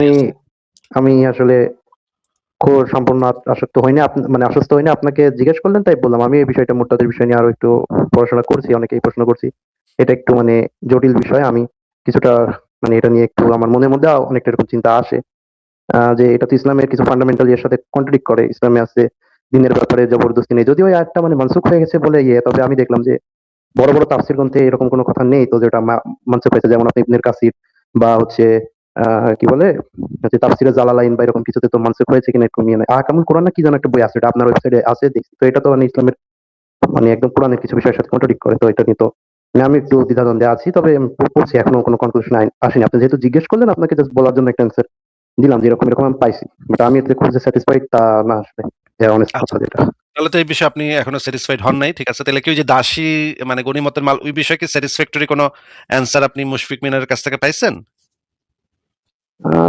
আমি আমি আসলে সম্পূর্ণ আসক্ত হইনি মানে আশ্বস্ত হইনি আপনাকে জিজ্ঞেস করলেন, তাই বললাম। আমি এই বিষয়টা মোরতাদের বিষয় নিয়ে আরও একটু পড়াশোনা করছি, অনেকেই প্রশ্ন করছি। এটা একটু মানে জটিল বিষয়। আমি কিছুটা মানে এটা নিয়ে একটু আমার মনের মধ্যে অনেকটা এরকম চিন্তা আসে। যে এটা তো ইসলামের কিছু ফান্ডামেন্টাল এর সাথে কন্ট্রাডিক্ট করে। ইসলামে আছে দিনের ব্যাপারে জবরদস্তি নেই। যদিও আয়াতটা মানে মানসুখ হয়ে গেছে বলে ইয়ে তবে আমি দেখলাম যে বড় বড় তাফসির গ্রন্থে এরকম কোনো কথা নেই। তো যেটা মানসুখ হয়েছে, যেমন আপনি ইবনের কাসির বা হচ্ছে কি বলে? হচ্ছে তাফসিরে জালালাইন বা এরকম কিছুতে তো মানসুখ হয়েছে কিনা একটু নিয়ে। নেয় আহকামুল কোরআন না কি যেন একটা বই আছে এটা আপনার ওয়েবসাইটে আছে দেখছি। তো এটা তো মানে ইসলামের মানে একদম কোরআনের কিছু বিষয়ের সাথে কন্ট্রাডিক্ট করে তো এটা নিয়ে তো মানে আমি একটু দ্বিধাদ্বন্দ্বে আছি তবে পড়ছি এখনও কোনো কনক্লুশন আসেনি। আপনি যেহেতু জিজ্ঞেস করলেন আপনাকে জাস্ট বলার জন্য একটা অ্যান্সার দিলাম যে এরকম এরকম আমি পাইছি। বাট আমি এতে খুব যে স্যাটিসফাইড তা না আসলে অনেস্ট আচ্ছা। তাহলে তো এই বিষয়ে আপনি এখনও স্যাটিসফাইড হন নাই ঠিক আছে? তাহলে কি যে দাসী মানে গণিমতের মাল ওই বিষয়ে কি স্যাটিসফ্যাক্টরি কোনো অ্যান্সার আপনি মুশফিক মিনারের কাছ থেকে পাইছেন? আহ,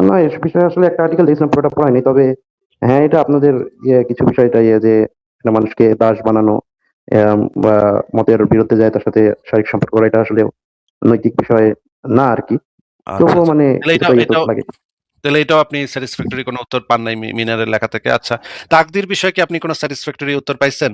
না এই বিষয়ে আসলে একটা আর্টিকেল দেখছিলাম পুরোটা পড়ায়নি তবে হ্যাঁ এটা আপনাদের ইয়ে কিছু বিষয়টা ইয়ে যে মানুষকে দাস বানানো বা মতের বিরুদ্ধে যায় তার সাথে শারীরিক সম্পর্ক করা এটা আসলে নৈতিক বিষয় না আর কি আচ্ছা, তবুও আচ্ছা। মানে ইয়ে লাগে। তাহলে এটাও আপনি স্যাটিসফ্যাক্টরি কোনো উত্তর পান নাই মিনারের লেখা থেকে। আচ্ছা তাকদির বিষয়ে কি আপনি কোনো স্যাটিসফ্যাক্টরি উত্তর পাইছেন?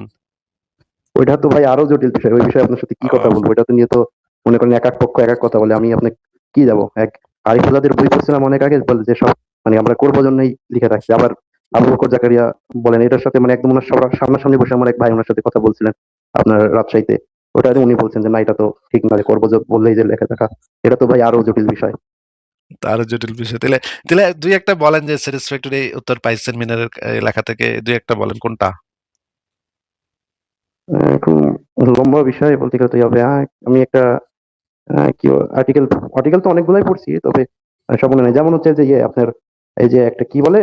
ওইটা তো ভাই আরও জটিল বিষয় ওই বিষয়ে আপনার সাথে কি কথা বলব? এটা তো নিয়ে তো মনে করেন এক এক পক্ষ এক এক কথা বলে আমি আপনি কি যাব? এক আরিফুল্লাদের বই পড়ছিলাম অনেক আগে বলে যে সব মানে আমরা করব জন্যই লিখে রাখছি। আবার আবু বকর জাকারিয়া বলেন এটার সাথে মানে একদম ওনার সামনাসামনি বসে আমার এক ভাই ওনার সাথে কথা বলছিলেন আপনার রাজশাহীতে। ওটা উনি বলছেন যে না এটা তো ঠিক না করব বললেই যে লেখা থাকা। এটা তো ভাই আরও জটিল বিষয়। আরও জটিল বিষয়। তাহলে তাহলে দুই একটা বলেন যে স্যাটিসফ্যাক্টরি উত্তর পাইছেন মিনারের লেখা থেকে দুই একটা বলেন কোনটা? এখন লম্বা বিষয় বলতে গেলে তো হবে আমি একটা কি আর্টিকেল আর্টিকেল তো অনেকগুলাই পড়ছি তবে সব মনে নেই। যেমন হচ্ছে যে ইয়ে আপনার এই যে একটা কি বলে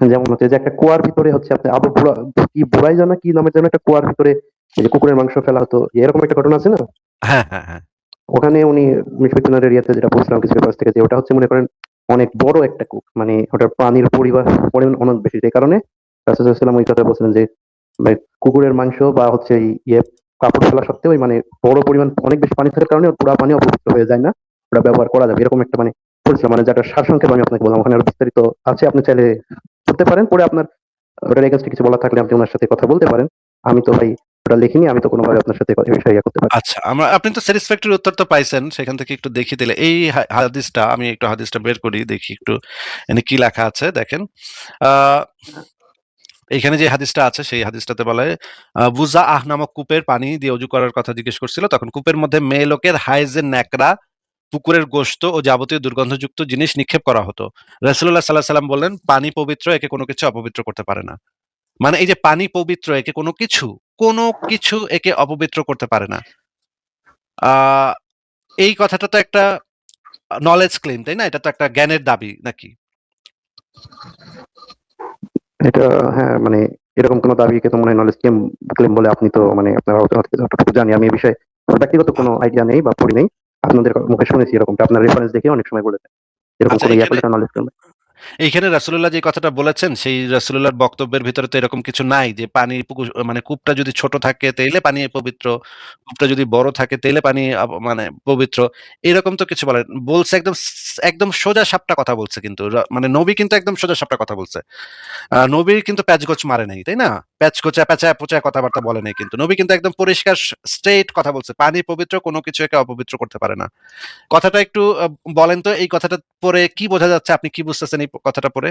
যেমন হচ্ছে যে একটা কুয়ার ভিতরে হচ্ছে আপনি আবু বুড়া কি বুড়াই জানা কি নামের যেন একটা কুয়ার ভিতরে এই যে কুকুরের মাংস ফেলা হতো এরকম একটা ঘটনা আছে না? হ্যাঁ হ্যাঁ হ্যাঁ। ওখানে উনি মিশমিশনের এরিয়াতে যেটা বলছিলাম কিছু পেপার থেকে যে ওটা হচ্ছে মনে করেন অনেক বড় একটা কূপ মানে ওটার পানির পরিবার পরিমাণ অনেক বেশি। এই কারণে রাসুলাম ওই কথা বলছিলেন যে কুকুরের মাংস বা হচ্ছে এই ইয়ে কাপড় ফেলা সত্ত্বেও মানে বড় পরিমাণ অনেক বেশি পানি থাকার কারণে পুরা পানি অপবিত্র হয়ে যায় না। ওটা ব্যবহার করা যাবে। এরকম একটা মানে বলছিলাম মানে যেটা সারসংক্ষেপ আমি আপনাকে বললাম। ওখানে বিস্তারিত আছে। আপনি চাইলে করতে পারেন। পরে আপনার ওটার এগেনস্টে কিছু বলার থাকলে আপনি ওনার সাথে কথা বলতে পারেন। আমি তো ভাই ওটা লিখিনি। আমি তো কোনোভাবে আপনার সাথে এই বিষয়ে করতে পারি। আচ্ছা আমরা, আপনি তো স্যাটিসফ্যাক্টরি উত্তর তো পাইছেন। সেখান থেকে একটু দেখি দিলে। এই হাদিসটা, আমি একটু হাদিসটা বের করি, দেখি একটু এখানে কি লেখা আছে, দেখেন। আহ এখানে যে হাদিসটা আছে, সেই হাদিসটাতে বলে বুজা আহ নামক কূপের পানি দিয়ে অজু করার কথা জিজ্ঞেস করছিল। তখন কূপের মধ্যে মেয়ে লোকের হাইজের ন্যাকড়া, পুকুরের গোশত ও যাবতীয় দুর্গন্ধযুক্ত জিনিস নিক্ষেপ করা হতো। রাসূলুল্লাহ সাল্লাহ সাল্লাম বললেন, পানি পবিত্র, একে কোনো কিছু অপবিত্র করতে পারে না। মানে এই যে পানি পবিত্র, একে কোনো কিছু কোনো কিছু একে অপবিত্র করতে পারে না। এই কথাটা তো একটা নলেজ ক্লেম তাই না? এটা তো একটা জ্ঞানের দাবি নাকি? এটা হ্যাঁ মানে এরকম কোনো দাবিকে তো মনে হয় নলেজ ক্লেম ক্লেম বলে আপনি তো মানে আপনার আলোচনা থেকে যতটুকু জানি। আমি এই বিষয়ে আমার ব্যক্তিগত কোনো আইডিয়া নেই বা পড়ি নেই। আপনাদের মুখে শুনেছি এরকমটা। আপনার রেফারেন্স দেখে অনেক সময় বলেছেন। এরকম কোনো ইয়া করলে নলেজ ক্লেম এইখানে রাসুল্লাহ যে কথাটা বলেছেন, সেই রাসুল্লাহর বক্তব্যের ভিতরে তো এরকম কিছু নাই যে পানি মানে কূপটা যদি ছোট থাকে তেলে পানি পবিত্র, কূপটা যদি বড় থাকে তেলে পানি মানে পবিত্র, এরকম তো কিছু বলেন, বলছে একদম একদম সোজা সাপটা কথা বলছে কিন্তু মানে নবী কিন্তু একদম সোজা সাপটা কথা বলছে। নবীর কিন্তু প্যাচগোচ মারে নাই, তাই না? প্যাচগোচা প্যাচা পোচা কথাবার্তা বলে নাই কিন্তু। নবী কিন্তু একদম পরিষ্কার স্ট্রেট কথা বলছে। পানি পবিত্র কোনো কিছু একে অপবিত্র করতে পারে না। কথাটা একটু বলেন তো এই কথাটা পরে কি বোঝা যাচ্ছে? আপনি কি বুঝতেছেন এই কথাটা পরে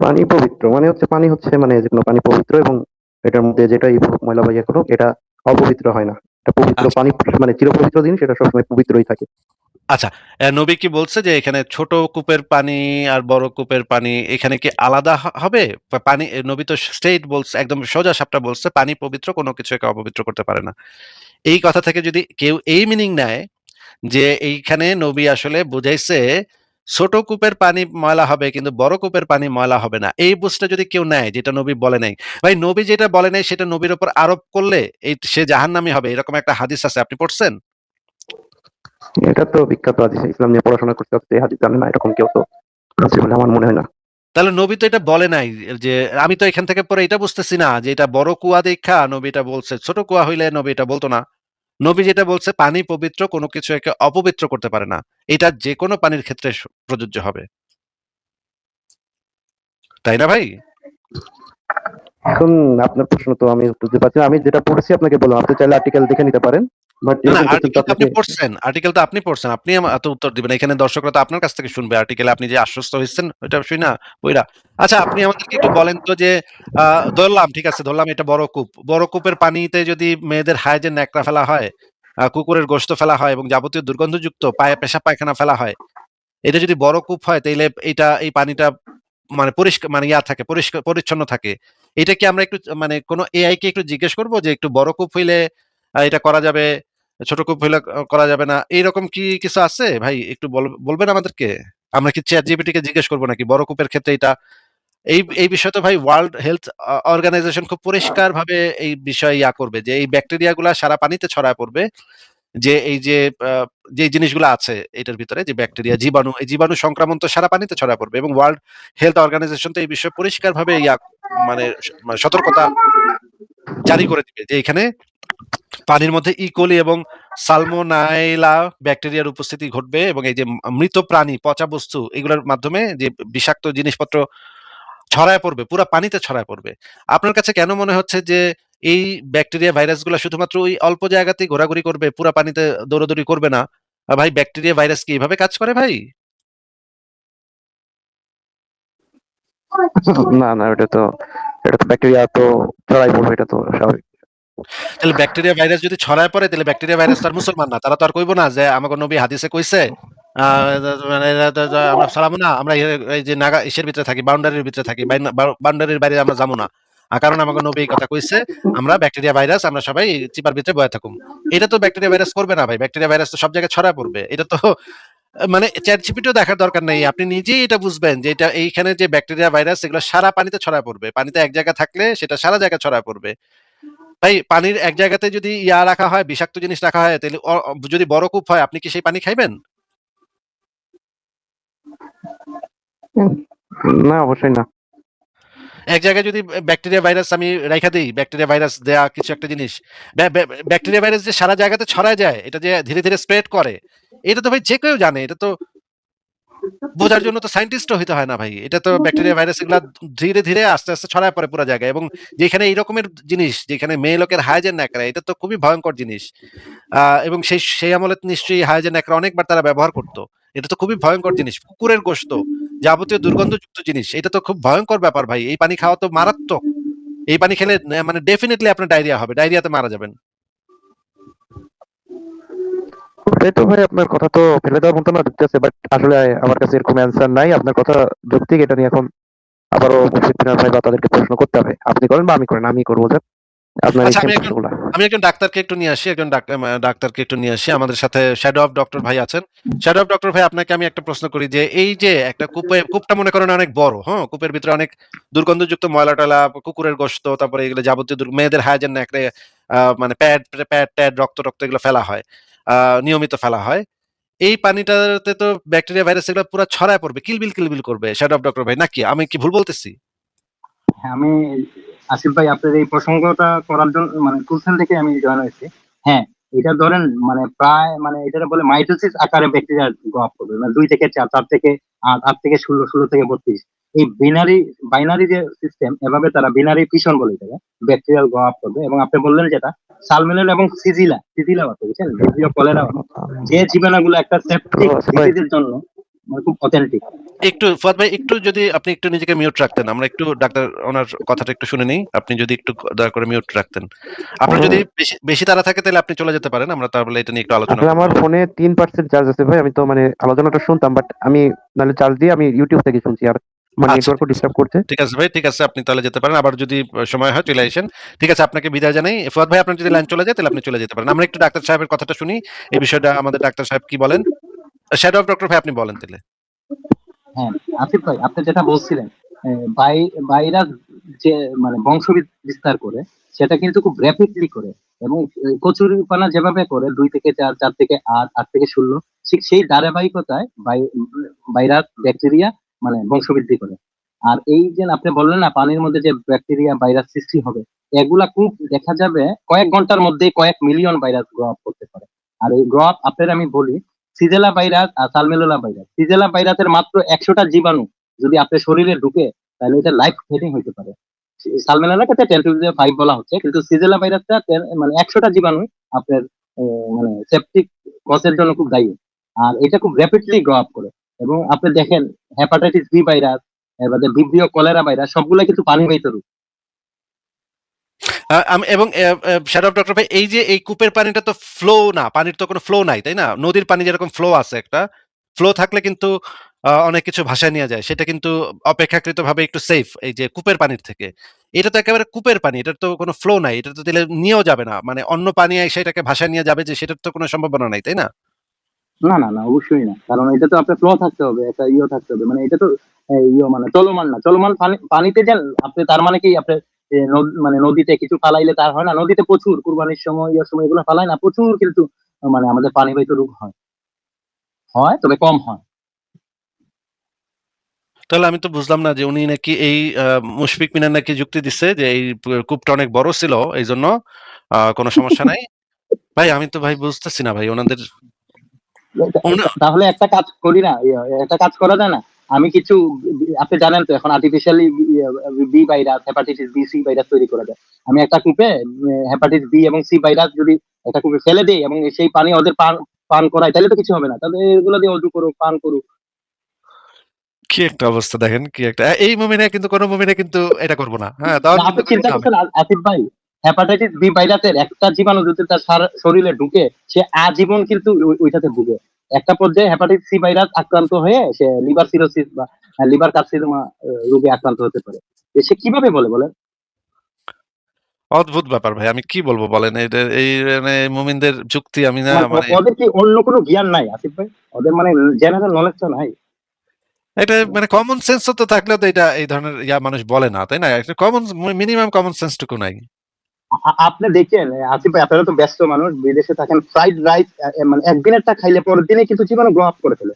পানি পবিত্র মানে হচ্ছে পানি হচ্ছে মানে যে কোনো পানি পবিত্র এবং এটার মধ্যে যেটা হোক ময়লা বা ইয়ে করুক এটা অপবিত্র হয় না। এটা পবিত্র আচ্ছা। পানি মানে চিরপবিত্র জিনিস এটা সবসময় পবিত্রই থাকে। আচ্ছা নবী কি বলছে যে এখানে ছোট কূপের পানি আর বড় কূপের পানি এখানে কি আলাদা হবে? পানি, নবী তো স্ট্রেট বলছে, একদম সোজা সাপটা বলছে, পানি পবিত্র, কোনো কিছু একে অপবিত্র করতে পারে না। এই কথা থেকে যদি কেউ এই মিনিং নেয় যে এইখানে নবী আসলে বুঝাইছে, ছোট কূপের পানি ময়লা হবে, কিন্তু বড় কূপের পানি ময়লা হবে না। এই বুঝটা যদি কেউ নেয়, যেটা নবী বলে নাই, ভাই, নবী যেটা বলে নাই, সেটা নবীর উপর আরোপ করলে এই সে জাহান্নামী হবে, এরকম একটা হাদিস আছে, আপনি পড়ছেন? এটা তো বিখ্যাত হাদিস ইসলাম নিয়ে পড়াশোনা করতে করতে হাদিস জানে না এরকম কেউ তো। আছে বলে আমার মনে হয় না। তাহলে নবী তো এটা বলে নাই যে আমি তো এখান থেকে পরে এটা বুঝতেছি না যে এটা বড় কুয়া দেখা নবী এটা বলছে ছোট কুয়া হইলে নবী এটা বলতো না। নবী যেটা বলছে পানি পবিত্র কোনো কিছু একে অপবিত্র করতে পারে না। এটা যে কোনো পানির ক্ষেত্রে প্রযোজ্য হবে। তাই না ভাই? এখন আপনার প্রশ্ন তো আমি বুঝতে পারছি আমি যেটা পড়েছি আপনাকে বললাম আপনি চাইলে আর্টিকেল দেখে নিতে পারেন। বাট না এরকম আর্টিকেল কিছু তো আপনি পড়ছেন আর্টিকেল আপনি পড়ছেন আপনি এত উত্তর দিবেন এখানে দর্শকরা তো আপনার কাছ থেকে শুনবে আর্টিকেলে আপনি যে আশ্বস্ত হয়েছেন ওইটা শুই না বইরা। আচ্ছা আপনি আমাদেরকে একটু বলেন তো যে ধরলাম ঠিক আছে ধরলাম এটা বড় কূপ। বড় কূপের পানিতে যদি মেয়েদের হাইজেন ন্যাকড়া ফেলা হয় কুকুরের গোশত ফেলা হয় এবং যাবতীয় দুর্গন্ধযুক্ত পায়ে পেশা পায়খানা ফেলা হয় এটা যদি বড় কূপ হয় তাইলে এটা এই পানিটা মানে পরিষ্কার মানে ইয়া থাকে পরিষ্কার পরিচ্ছন্ন থাকে। এটা কি আমরা একটু মানে কোনো এআই কে একটু জিজ্ঞেস করব যে একটু বড় কূপ হইলে এটা করা যাবে, ছোট কূপ হইলে করা যাবে না। এইরকম কি কিছু আছে? ভাই, একটু বলবেন আমাদেরকে? আমরা কি চ্যাট জিপিটি কে জিজ্ঞেস করব নাকি? বড় কূপের ক্ষেত্রে এটা। এই এই বিষয়ে তো ভাই ওয়ার্ল্ড হেলথ অর্গানাইজেশন খুব পরিষ্কার ভাবে এই বিষয়ে ইয়া করবে যে, এই ব্যাকটেরিয়া গুলা সারা পানিতে ছড়ায় পড়বে। যে, এই যে যে জিনিসগুলো আছে এটার ভিতরে, যে ব্যাকটেরিয়া, জীবাণু, এই জীবাণু সংক্রমণ তো সারা পানিতে ছড়ায় পড়বে এবং ওয়ার্ল্ড হেলথ অর্গানাইজেশন তো এই বিষয়ে পরিষ্কার ভাবে ইয়া মানে মানে সতর্কতা জারি করে দিবে যে এখানে পানির মধ্যে ইকোলি এবং সালমোনাইলা ব্যাকটেরিয়ার উপস্থিতি ঘটবে এবং এই যে মৃত প্রাণী, পচা বস্তু, এগুলোর মাধ্যমে যে বিষাক্ত জিনিসপত্র ছড়ায় পড়বে, পুরো পানিতে ছড়ায় পড়বে। আপনার কাছে কেন মনে হচ্ছে যে এই ব্যাকটেরিয়া ভাইরাসগুলো শুধুমাত্র ওই অল্প জায়গাতেই ঘোরাঘুরি করবে, পুরো পানিতে দৌড়াদৌড়ি করবে না? ভাই ব্যাকটেরিয়া ভাইরাস কি এইভাবে কাজ করে ভাই? না না এটা তো এটা তো ব্যাকটেরিয়া তো ছড়াই পড়বে, এটা তো স্বাভাবিক। তাহলে ব্যাকটেরিয়া ভাইরাস যদি ছড়ায় পড়ে, তাহলে ব্যাকটেরিয়া ভাইরাস তার মুসলমান না। তারা তো আর কইবো না যে আমাকে নবী হাদিসে কইছে মানে আমরা সালামু না, আমরা এই যে নাগা, ইসের ভিতরে থাকি বাউন্ডারির ভিতরে থাকি বাউন্ডারির বাইরে আমরা যাব না। কারণ আমাকে নবী কথা কইছে, আমরা ব্যাকটেরিয়া ভাইরাস আমরা সবাই চিপার ভিতরে বয়ে থাকুম। এটা তো ব্যাকটেরিয়া ভাইরাস করবে না ভাই ব্যাকটেরিয়া ভাইরাস তো সব জায়গায় ছড়ায় পড়বে। এটা তো মানে চ্যাট জিপিটিও দেখার দরকার নেই। আপনি নিজেই এটা বুঝবেন যে এটা, এইখানে যে ব্যাকটেরিয়া ভাইরাস এগুলো সারা পানিতে ছড়ায় পড়বে। পানিতে এক জায়গায় থাকলে সেটা সারা জায়গায় ছড়ায় পড়বে। ভাই পানির এক জায়গাতে যদি ইয়া রাখা হয় বিষাক্ত জিনিস রাখা হয় তাহলে যদি বড় কূপ হয় আপনি কি সেই পানি খাইবেন? না অবশ্যই না। এক জায়গায় যদি ব্যাকটেরিয়া ভাইরাস আমি রাইখা দিই ব্যাকটেরিয়া ভাইরাস দেয়া কিছু একটা জিনিস ব্যা- ব্যা- ব্যাকটেরিয়া ভাইরাস যে সারা জায়গাতে ছড়ায় যায় এটা যে ধীরে ধীরে স্প্রেড করে এটা তো ভাই যে কেউ জানে এটা তো বোঝার জন্য তো সায়েন্টিস্টও হইতে হয় না ভাই। এটা তো ব্যাকটেরিয়া ভাইরাস এগুলা ধীরে ধীরে আস্তে আস্তে ছড়ায় পড়ে পুরো জায়গায় এবং যেখানে এই রকমের জিনিস, যেখানে মেয়ে লোকের হাইজেন ন্যাকড়া, এটা তো খুবই ভয়ঙ্কর জিনিস। এবং সেই সেই আমলে নিশ্চয়ই হাইজেন ন্যাকড়া অনেকবার তারা ব্যবহার করতো। এটা তো খুবই ভয়ঙ্কর জিনিস, কুকুরের গোস্ত যাবতীয় দুর্গন্ধযুক্ত জিনিস, এটা তো খুব ভয়ঙ্কর ব্যাপার ভাই। এই পানি খাওয়া তো মারাত্মক। এই পানি খেলে মানে ডেফিনেটলি আপনার ডায়রিয়া হবে ডায়রিয়াতে মারা যাবেন। ওটাই তো ভাই আপনার কথা তো ফেলে দেওয়ার মতো না দেখতেছে বাট আসলে আমার কাছে এরকম অ্যান্সার নাই। আপনার কথা যৌক্তিক এটা নিয়ে এখন আবারও বিনার ভাই বা তাদেরকে প্রশ্ন করতে হবে। আপনি করেন বা আমি করেন আমি করব স্যার আচ্ছা, আমি একজন- ডাক্তারকে একটু নিয়ে আসি একজন ডাক্তারকে একটু নিয়ে আসি। আমাদের সাথে শ্যাডো অফ ডক্টর ভাই আছেন। শ্যাডো অফ ডক্টর ভাই আপনাকে আমি একটা প্রশ্ন করি যে এই যে একটা কূপে কূপটা মনে করেন অনেক বড় হ্যাঁ? কূপের ভিতরে অনেক দুর্গন্ধযুক্ত ময়লা টয়লা কুকুরের গোশত তারপরে এগুলো যাবতীয় দুর- মেয়েদের হাইজেন ন্যাকড়ে আহ, মানে প্যাড প্যাড ট্যাড রক্ত রক্ত এগুলো ফেলা হয়। নিয়মিত ফেলা হয়। এই পানিটাতে তো ব্যাকটেরিয়া ভাইরাস এগুলো পুরো ছড়ায় পড়বে কিলবিল কিলবিল করবে শ্যাডো অফ ডক্টর ভাই। নাকি? আমি কি ভুল বলতেছি? হ্যাঁ, আমি আসিফ ভাই আপনার এই প্রসঙ্গটা করার জন্য মানে কুলসেল থেকে আমি জয়েন হয়েছি। হ্যাঁ এটা ধরেন মানে প্রায় মানে এটা বলে মাইটোসিস আকারে ব্যাকটেরিয়া গ্রো আপ করবে। মানে দুই থেকে চার চার থেকে আট আট থেকে ষোলো ষোলো থেকে বত্রিশ। এই বিনারি বাইনারি যে সিস্টেম এভাবে তারা বিনারি ফিশন বলে এটাকে ব্যাকটেরিয়াল গ্রো আপ করবে এবং আপনি বললেন যেটা সালমেনেল এবং সিজিলা সিজিলা আছে বুঝছেন? ভিজিও কলেরা যে জীবাণুগুলো একটা সেপটিক ডিজিজের জন্য মানে খুব অথেন্টিক একটু ফুয়াদ ভাই একটু যদি আপনি একটু নিজেকে মিউট রাখতেন আমরা একটু ডাক্তার ওনার কথাটা একটু শুনে নিই আপনি যদি একটু দয়া করে মিউট রাখতেন। আপনার যদি বেশি বেশি তারা থাকে তাহলে আপনি চলে যেতে পারেন আমরা তাহলে এটা নিয়ে একটু আলোচনা আমার ফোনে তিন পার্সেন্ট চার্জ আছে ভাই আমি তো মানে আলোচনাটা শুনতাম বাট আমি নাহলে চার্জ দিয়ে আমি ইউটিউব থেকে শুনছি আর মানে নেটওয়ার্কও ডিস্টার্ব করছে ঠিক আছে ভাই ঠিক আছে আপনি তাহলে যেতে পারেন। আবার যদি সময় হয় চলে আসেন। ঠিক আছে আপনাকে বিদায় জানাই। ফুয়াদ ভাই আপনার যদি লাইন চলে যায় তাহলে আপনি চলে যেতে পারেন। আমরা একটু ডাক্তার সাহেবের কথাটা শুনি। এই বিষয়টা আমাদের ডাক্তার সাহেব কি বলেন? শ্যাডো অফ ডক্টর ভাই আপনি বলেন তাহলে। হ্যাঁ আসিফ ভাই আপনি যেটা বলছিলেন ভাইরাস যে মানে বংশ বিস্তার করে সেটা কিন্তু খুব র্যাপিডলি করে। এবং কচুরিপানা যেভাবে করে দুই থেকে চার চার থেকে আট আট থেকে ষোলো ঠিক সেই ধারাবাহিকতায় ভাই- ভাইরাস ব্যাকটেরিয়া মানে বংশবৃদ্ধি করে। আর এই যে আপনি বললেন না, পানির মধ্যে যে ব্যাকটেরিয়া ভাইরাস সৃষ্টি হবে, এগুলা খুব দেখা যাবে কয়েক ঘণ্টার মধ্যে কয়েক মিলিয়ন ভাইরাস গ্রো আপ করতে পারে। আর এই গ্রো আপ আপনার আমি বলি, সিজেলা ভাইরাস আর সালমেলোলা ভাইরাস সিজেলা ভাইরাসের মাত্র একশোটা জীবাণু যদি আপনার শরীরে ঢুকে, তাহলে এটা লাইফ থ্রেটিং হতে পারে। সালমেলোলাকে টেন টু ফাইভ বলা হচ্ছে, কিন্তু সিজেলা ভাইরাসটা মানে একশোটা জীবাণু আপনার মানে সেপটিক কসের জন্য খুব দায়ী। আর এটা খুব র্যাপিডলি গ্রো আপ করে। এবং আপনি দেখেন hepatitis B virus vibrio cholera virus সবগুলা কিন্তু এবং শ্যাডো ডক্টর ভাই, এই যে এই কূপের পানিটা তো ফ্লো না, পানির তো কোনো ফ্লো নাই, তাই না? নদীর পানি যেরকম ফ্লো আছে একটা ফ্লো থাকলে কিন্তু অনেক কিছু ভাষায় নিয়ে যায়। সেটা কিন্তু অপেক্ষাকৃত ভাবে একটু সেফ এই যে কূপের পানির থেকে। এটা তো একেবারে কূপের পানি, এটার তো কোনো ফ্লো নাই, এটা তো দিলে নিয়েও যাবে না। মানে অন্য পানি এসে এটাকে ভাষায় নিয়ে যাবে যে সেটার তো কোনো সম্ভাবনা নাই, তাই না? না না না অবশ্যই না। কারণ এটা তো আপনার ফ্লো থাকতে হবে একটা ইয়ে থাকতে হবে। মানে এটা তো ইয়ে মানে চলমান না। চলমান পানি পানিতে যান আপনি তার মানে কি আপনি মানে নদীতে কিছু ফালাইলে তার হয় না? নদীতে প্রচুর কুরবানির সময় ইয়ার সময় এগুলো ফালাই না? প্রচুর কিন্তু মানে আমাদের পানি বাহিত রোগ হয়। হয় তবে কম হয়। তাহলে আমি তো বুঝলাম না যে উনি নাকি এই মুশফিক মিনার নাকি যুক্তি দিচ্ছে যে এই কূপটা অনেক বড় ছিল এই জন্য কোনো সমস্যা নাই। ভাই আমি তো ভাই বুঝতেছি না ভাই ওনাদের ওনা- তাহলে একটা কাজ করি না ইয়ে, একটা কাজ করা যায় না। আমি কিছু আপনি জানেন তো এখন artificially B virus hepatitis B C virus তৈরি করা যায়। আমি একটা কূপে হেপাটাইটিস বি এবং সি ভাইরাস যদি একটা কূপে ফেলে দেই এবং সেই পানি ওদের পান পান করাই তাহলে তো কিছু হবে না। তাহলে এগুলো দিয়ে অজু করুক পান করুক। কি একটা অবস্থা দেখেন কি একটা। এই মুমিনে কিন্তু কোনো মুমিনে কিন্তু এটা করব না। হ্যাঁ আপনি চিন্তা করছেন আসিফ ভাই? হেপাটাইটিস বি ভাইরাসের একটা জীবাণু যদি তার শরীরে ঢুকে সে আজীবন কিন্তু ওইটাতে ভুগে। একটা পর্যায়ে হেপাটাইটিস সি ভাইরাস আক্রান্ত হয়ে সে লিভার সিরোসিস বা লিভার কার্সিনোমা রোগে আক্রান্ত হতে পারে। সে কীভাবে বলে বলেন? অদ্ভুত ব্যাপার ভাই আমি কি বলব বলেন? এটা এই মানে মুমিনদের যুক্তি আমি না মানে ওদের কি অন্য কোনো জ্ঞান নাই আসিফ ভাই? ওদের মানে জেনারেল নলেজটা নাই। এটা মানে কমন সেন্স তো থাকলেও তো এটা এই ধরনের ইয়া মানুষ বলে না তাই না? কমন মিনিমাম কমন সেন্স টুকু নাই। আপনি দেখেন আসিফ ভাই আপনারা তো ব্যস্ত মানুষ বিদেশে থাকেন ফ্রাইড রাইস মানে একদিনেরটা খাইলে পরের দিনে কিন্তু জীবাণু গ্রো আপ করে ফেলে।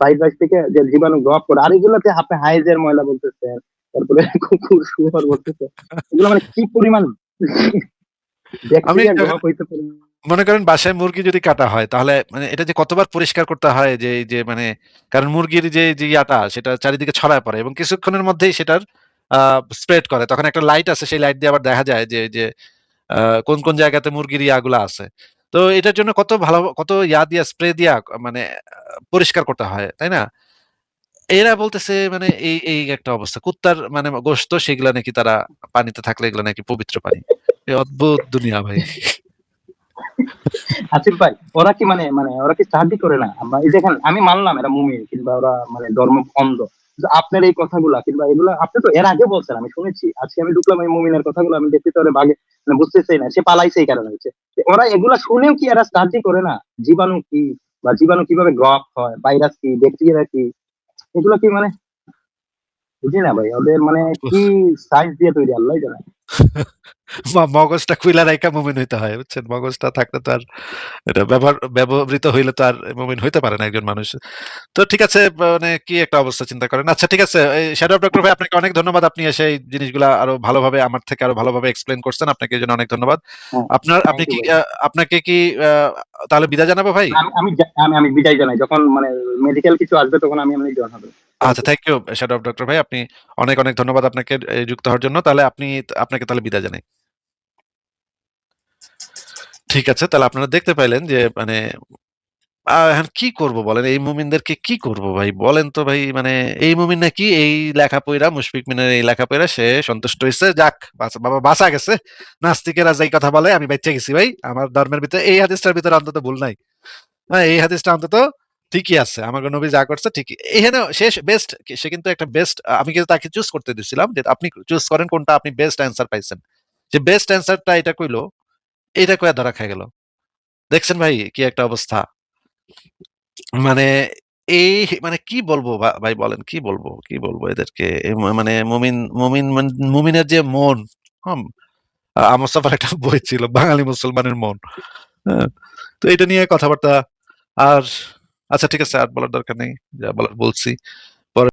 ফ্রাইড রাইস থেকে যে জীবাণু গ্রো আপ করে আর এগুলোতে আপনি হাইজের ময়লা বলতেছেন তারপরে কুকুর শুয়ার বলতেছে এগুলো মানে কি পরিমাণ মনে করেন বাসায় মুরগি যদি কাটা হয় তাহলে মানে এটা যে কতবার পরিষ্কার করতে হয় যে যে মানে কারণ মুরগির যে যে ইয়াটা সেটা চারিদিকে ছড়ায় পড়ে এবং কিছুক্ষণের মধ্যেই সেটার স্প্রেড করে। তখন একটা লাইট আছে সেই লাইট দিয়ে আবার দেখা যায় যে যে কোন কোন জায়গাতে মুরগির ইয়াগুলো আছে। তো এটার জন্য কত ভালো, কত ইয়া দিয়া স্প্রে দিয়া মানে পরিষ্কার করতে হয়, তাই না? এরা বলতেছে মানে এই এই একটা অবস্থা। কুত্তার মানে গোস্ত, সেগুলা নাকি তারা পানিতে থাকলে এগুলো নাকি পবিত্র পানি। অদ্ভুত দুনিয়া ভাই। আসিফ ভাই, ওরা কি মানে মানে ওরা কি স্টাডি করে না? আমরা দেখেন, আমি মানলাম এরা মুমিন কিংবা ওরা মানে ধর্ম অন্ধ আপনার এই কথাগুলা কিংবা এগুলো আপনি তো এর আগে বলছেন, আমি শুনেছি। আজকে আমি ঢুকলাম এই মুমিনের কথাগুলো, আমি দেখতে তো বাগে মানে বুঝতেছি না, সে পালাইছে এই কারণে হচ্ছে ওরা এগুলা শুনেও কি এরা স্টাডি করে না? জীবাণু কি? বা জীবাণু কীভাবে গ্রপ হয়? ভাইরাস কি? ব্যাকটেরিয়া কি? এগুলো কি মানে বুঝি না ভাই ওদের মানে কি সাইন্স দিয়ে তৈরি আল্লাহ জানে মগজটা খুইলা রাইকা মুমিন হইতে হয় বুঝছেন? মগজটা থাকলে তো আর এটা ব্যবহার ব্যবহৃত হইলে তো আর মুমিন হইতে পারে না একজন মানুষ। তো ঠিক আছে মানে কি একটা অবস্থা চিন্তা করেন। আচ্ছা ঠিক আছে শ্যাডো ডক্টর ভাই আপনাকে অনেক ধন্যবাদ। আপনি এসে এই জিনিসগুলা আরও ভালোভাবে আমার থেকে আরও ভালোভাবে এক্সপ্লেন করছেন। আপনাকে এই জন্য অনেক ধন্যবাদ। হ্যাঁ, আপনার আপনি কি আপনাকে কি তাহলে বিদায় জানাব ভাই? আমি আমি আমি আমি বিদায় জানাই যখন মানে মেডিকেল কিছু আসবে তখন আমি এমনি জয়েন হবে আচ্ছা থ্যাংক ইউ শ্যাডো ডক্টর ভাই। আপনি অনেক অনেক ধন্যবাদ আপনাকে যুক্ত হওয়ার জন্য। তাহলে আপনি, আপনাকে তাহলে বিদায় জানাই। ঠিক আছে, তাহলে আপনারা দেখতে পাইলেন যে মানে এখন কি করব বলেন? এই মুমিনদেরকে কি করব ভাই? বলেন তো ভাই মানে এই মুমিন নাকি এই লেখা পয়রা মুশফিক মিনের এই লেখা পয়রা সে সন্তুষ্ট হয়েছে যাক বাবা বাঁচা গেছে। নাস্তিকেরা যাই কথা বলে, আমি বাচ্চা গেছি ভাই। আমার ধর্মের ভিতরে, এই হাদিসটার ভিতরে অন্তত ভুল নাই। হ্যাঁ এই হাদিসটা অন্তত ঠিকই আছে আমার নবী যা করছে ঠিকই। এখানে শেষ বেস্ট সে কিন্তু একটা বেস্ট আমি কিন্তু তাকে চুজ করতে দিছিলাম যে আপনি চুজ করেন কোনটা আপনি বেস্ট অ্যান্সার পাইছেন। যে বেস্ট অ্যান্সারটা এটা কইলো এটা কয়ে ধরা খাই গেল। দেখছেন ভাই কি একটা অবস্থা। মানে এই মানে কি বলব ভাই বলেন কি বলব কি বলব এদেরকে? মানে মুমিন মুমিন মুমিনের যে মন হম? আমসাফার একটা বই ছিল বাঙালি মুসলমানের মন। হ্যাঁ, তো এটা নিয়ে কথাবার্তা। আর আচ্ছা ঠিক আছে আর বলার দরকার নেই যা বলার বলছি।